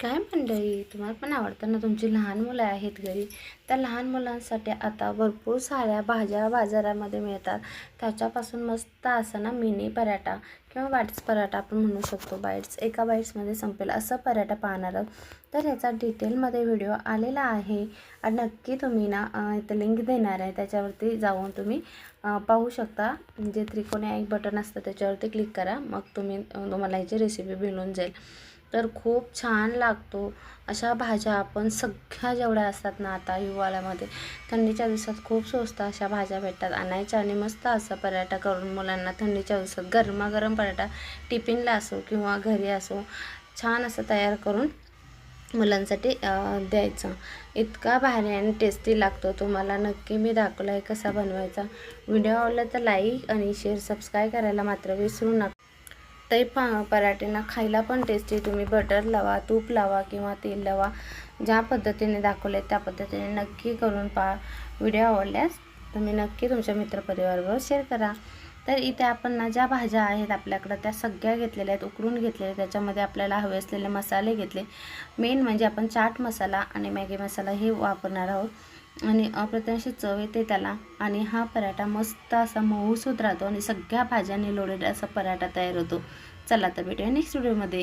काय मंडळी तुम्हाला पण आवडतं ना तुमची लहान मुलं आहेत घरी. त्या लहान मुलांसाठी आता भरपूर साऱ्या भाज्या बाजारामध्ये मिळतात. त्याच्यापासून मस्त असं ना मिनी पराठा किंवा बाईट्स पराठा आपण म्हणू शकतो. बाईट्स एका बाईट्समध्ये संपेल असं पराठा पाहणार आहोत. तर याचा डिटेलमध्ये व्हिडिओ आलेला आहे आणि नक्की तुम्ही ना इथं लिंक देणार आहे. त्याच्यावरती जाऊन तुम्ही पाहू शकता. जे त्रिकोणी एक बटन असतं त्याच्यावरती क्लिक करा. मग तुम्ही तुम्हाला ह्याची रेसिपी मिळून जाईल. तर खूप छान लागतो. अशा भाज्या आपण सगळ्या जेवढ्या असतात ना आता हिवाळ्यामध्ये थंडीच्या दिवसात खूप स्वस्त अशा भाज्या भेटतात. आणायच्या आणि मस्त असा पराठा करून मुलांना थंडीच्या दिवसात गरमागरम पराठा टिफिनला असो किंवा घरी असो छान असं तयार करून मुलांसाठी द्यायचं. इतका भारी आणि टेस्टी लागतो. तुम्हाला नक्की मी दाखवला आहे कसा बनवायचा. व्हिडिओ आवडला तर लाईक आणि शेअर सबस्क्राईब करायला मात्र विसरू नका. ते प पराठेना खायला पण टेस्टी तुम्ही बटर लावा तूप लावा किंवा तेल लावा. ज्या पद्धतीने दाखवले त्या पद्धतीने नक्की करून पा. व्हिडिओ आवडल्यास तुम्ही नक्की तुमच्या मित्रपरिवाराबरोबर शेअर करा. तर इथे आपण ना ज्या भाज्या आहेत आपल्याकडं त्या सगळ्या घेतलेल्या आहेत उकळून घेतलेल्या त्याच्यामध्ये आपल्याला हवे असलेले मसाले घेतले. मेन म्हणजे आपण चाट मसाला आणि मॅगी मसाला हे वापरणार आहोत. आणि अप्रतिम चव येते त्याला. आणि हा पराठा मस्त असा मऊसूत राहतो आणि सगळ्या भाज्यांनी लोडेड असा पराठा तयार होतो. चला तर भेटूया नेक्स्ट व्हिडिओमध्ये